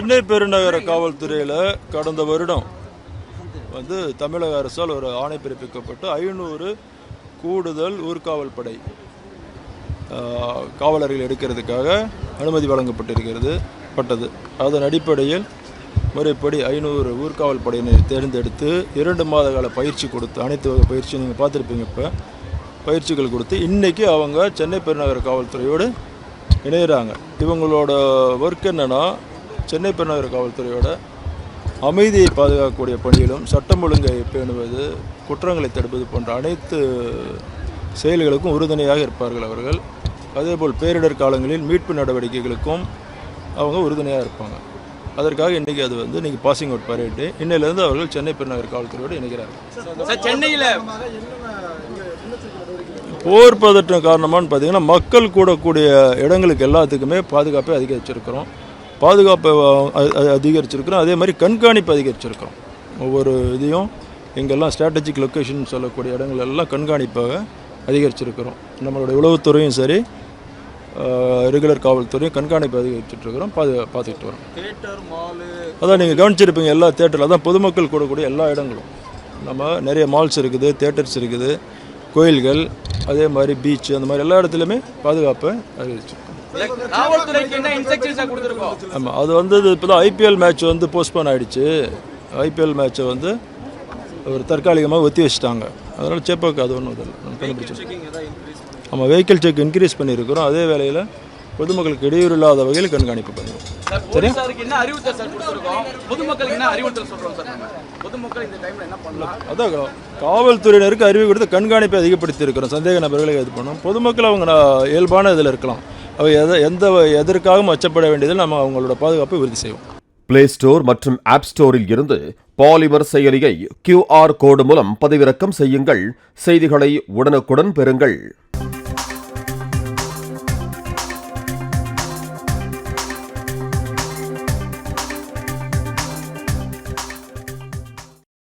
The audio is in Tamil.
சென்னை பெருநகர காவல்துறையில் கடந்த வருடம் வந்து தமிழக அரசால் ஒரு ஆணை பிறப்பிக்கப்பட்டு ஐநூறு கூடுதல் ஊர்காவல் படை காவலர்கள் எடுக்கிறதுக்காக அனுமதி வழங்கப்பட்டிருக்கிறது பட்டது. அதன் அடிப்படையில் முறைப்படி ஐநூறு ஊர்காவல் படையினரை தேர்ந்தெடுத்து இரண்டு மாத கால பயிற்சி கொடுத்து அனைத்து வகை பயிற்சி நீங்கள் பார்த்துருப்பீங்க இப்போ பயிற்சிகள் கொடுத்து இன்றைக்கி அவங்க சென்னை பெருநகர காவல்துறையோடு இணையிறாங்க. இவங்களோட ஒர்க் என்னன்னா சென்னை பெருநகர காவல்துறையோட அமைதியை பாதுகாக்கக்கூடிய பணியிலும் சட்டம் ஒழுங்கை பேணுவது குற்றங்களை தடுப்பது போன்ற அனைத்து செயல்களுக்கும் உறுதுணையாக இருப்பார்கள் அவர்கள். அதேபோல் பேரிடர் காலங்களில் மீட்பு நடவடிக்கைகளுக்கும் அவங்க உறுதுணையாக இருப்பாங்க. அதற்காக இன்றைக்கி அது வந்து இன்றைக்கி பாசிங் அவுட் பரேட்டு இன்னையிலேருந்து அவர்கள் சென்னை பெருநகர் காவல்துறையோடு இணைகிறார்கள். சார் சென்னையில போர் பதற்றம் காரணமான்னு பார்த்தீங்கன்னா மக்கள் கூடக்கூடிய இடங்களுக்கு எல்லாத்துக்குமே பாதுகாப்பை அதிகரிச்சிருக்கிறோம். பாதுகாப்பை அதிகரிச்சிருக்கிறோம். அதே மாதிரி கண்காணிப்பு அதிகரிச்சிருக்கிறோம். ஒவ்வொரு இதையும் எங்கெல்லாம் ஸ்ட்ராட்டஜிக் லொக்கேஷன் சொல்லக்கூடிய இடங்கள் எல்லாம் கண்காணிப்பாக அதிகரிச்சிருக்கிறோம். நம்மளுடைய உளவுத்துறையும் சரி ரெகுலர் காவல்துறையும் கண்காணிப்பு அதிகரிச்சிட்ருக்கிறோம் பாது பார்த்துக்கிட்டு வரோம். தியேட்டர் மாலு அதான் நீங்கள் கவனிச்சிருப்பீங்க எல்லா தேட்டரில் அதான் பொதுமக்கள் கூடக்கூடிய எல்லா இடங்களும். நம்ம நிறைய மால்ஸ் இருக்குது தேட்டர்ஸ் இருக்குது கோயில்கள் அதே மாதிரி பீச் அந்த மாதிரி எல்லா இடத்துலையுமே பாதுகாப்பை அதிகரிச்சிருக்கோம் காவல்துறைக்கு என்ன இன்ஸ்ட்ரக்ஷன்ஸா கொடுத்துருக்கோம்? ஆமாம் அது வந்து இப்போ தான் ஐபிஎல் மேட்ச் வந்து போஸ்ட்போன் ஆயிடுச்சு. ஐபிஎல் மேட்ச்சை வந்து ஒரு தற்காலிகமாக ஒத்தி வச்சுட்டாங்க. அதனால் சேப்பாக்கு அது ஒன்றும் கண்டுபிடிச்சோம் ஆமாம் வெஹிக்கிள் செக் இன்க்ரீஸ் பண்ணியிருக்கிறோம். அதே வேளையில் பொதுமக்களுக்கு இடையூறு இல்லாத வகையில் கண்காணிப்பு பண்ணுவோம். சார் அதான் காவல்துறையினருக்கு அறிவு கொடுத்து கண்காணிப்பை அதிகப்படுத்தி இருக்கிறோம் சந்தேக நபர்களை இது பண்ணோம். பொதுமக்கள் அவங்க இயல்பான இதில் இருக்கலாம். எந்த எதற்காகவும் அச்சப்பட வேண்டியதில் நம்ம அவங்களோட பாதுகாப்பை உறுதி செய்வோம். பிளே ஸ்டோர் மற்றும் ஆப் ஸ்டோரில் இருந்து பாலிமர் செயலியை கியூஆர் கோடு மூலம் பதிவிறக்கம் செய்யுங்கள். செய்திகளை உடனுக்குடன் பெறுங்கள்.